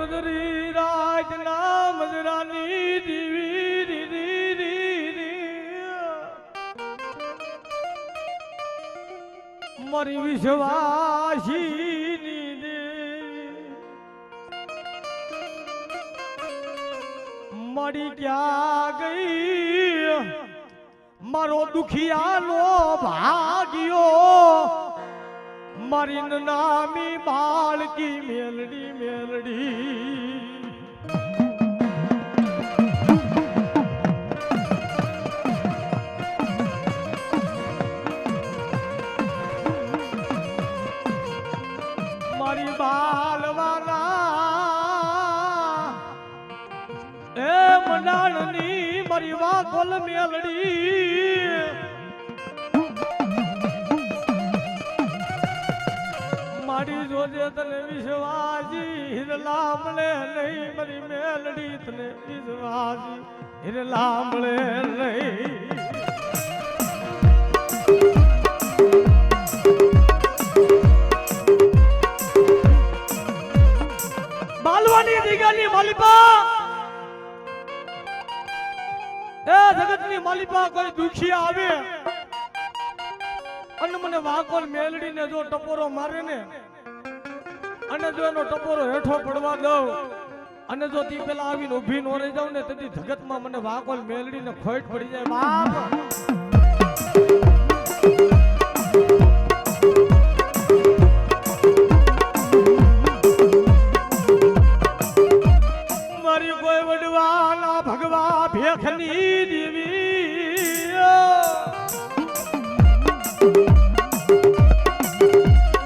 ચૌધરી રાજ નામ મજરાની દીવી રી રી. મારી વિશ્વાસીની દેવી. મારી ક્યાં ગઈ? મારો દુખિયાનો ભાગ્યો. મારી નામી બાળકી મેલડી મેલડી. મારી બાલવાના. એ મંડાણની મારી વાકોલ મેલડી. મારી જોજે તને વિશ્વાસી હિરલા મળે નહીં મારી મેલડી તને વિશ્વાસી હિરલા મળે નહીં એ જગતની માલિકા કોઈ દુખી આવે? અને મને વાકોલ મેલડીને જો ટપોરો મારે ને, અને જો એનો ટપોરો હેઠો પડવા દઉં, અને જો તી પેલા આવીને ઊભી નો રહી જાઉં ને, તેથી જગતમાં મને વાકોલ મેલડીને ખોટ પડી જાય. બાપ! ભેખની દેવી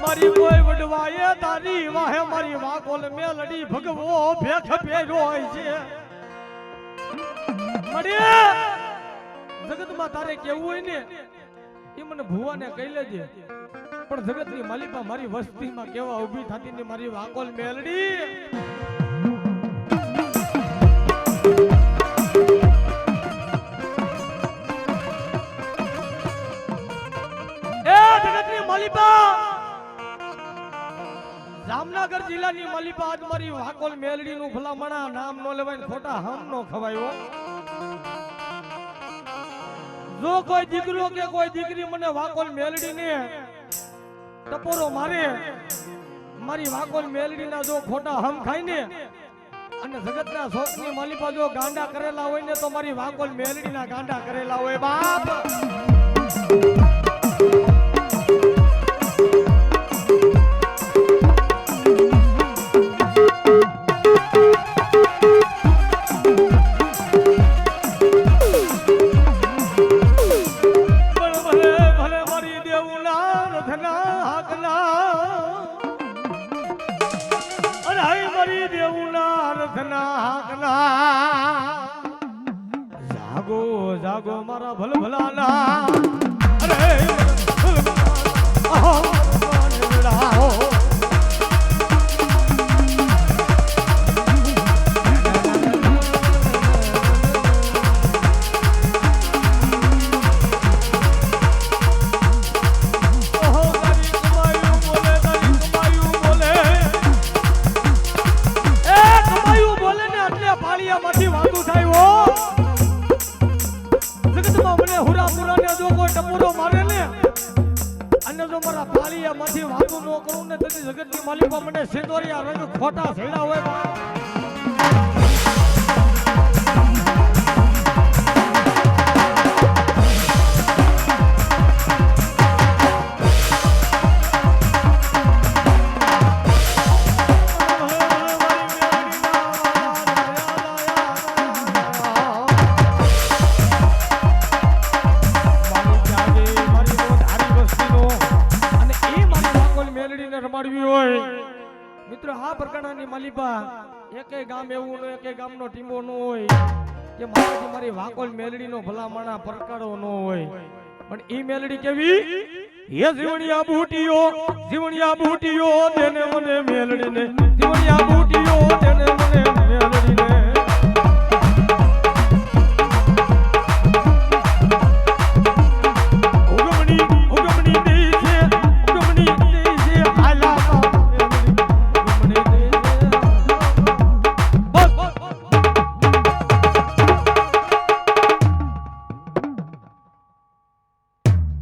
મારી કોઈ વડવાએ તારી વાહે મારી વાકોલ મેલડી ભગવો ભેખ પહેર્યો હોય છે. જગતમાં તારે કેવું હોય ને, એ મને ભુવાને કહી લેજે. પણ જગતની માલિકા મારી વસ્તીમાં કેવા ઊભી થતી ને મારી વાકોલ મેલડી? જામનગર જિલ્લાની આજ મારી વાકોલ મેલડી નું ભલામણા નામ નો લેવાય ને ખોટા હમ નો ખવાયો જો કોઈ દીકરો કે કોઈ દીકરી મને વાકોલ મેલડી ને ટપોરો મારે, મારી વાકોલ મેલડી ના જો ખોટા હમ ખાઈ ને, અને જગતના શોખની માલિકા જો ગાંડા કરેલા હોય ને તો મારી વાકોલ મેલડી ના ગાંડા કરેલા હોય બાપ. હાકના જાગો જાગો મારા ભલ ભલાના મને સિંદોરિયા રંગ ખોટા છેડા હોય રમાડવી હોય. મિત્રો આ પ્રકારની માલિપા એકેય ગામ એવું ન એકેય ગામનો ટીમો ન હોય કે મારાથી મારી વાકોલ મેલડીનો ભલામણા પરકારો ન હોય. પણ ઈ મેલડી કેવી? હે જીવણિયા બૂટીઓ જીવણિયા બૂટીઓ, તેને મને મેલડીને. જીવણિયા બૂટીઓ, તેને મને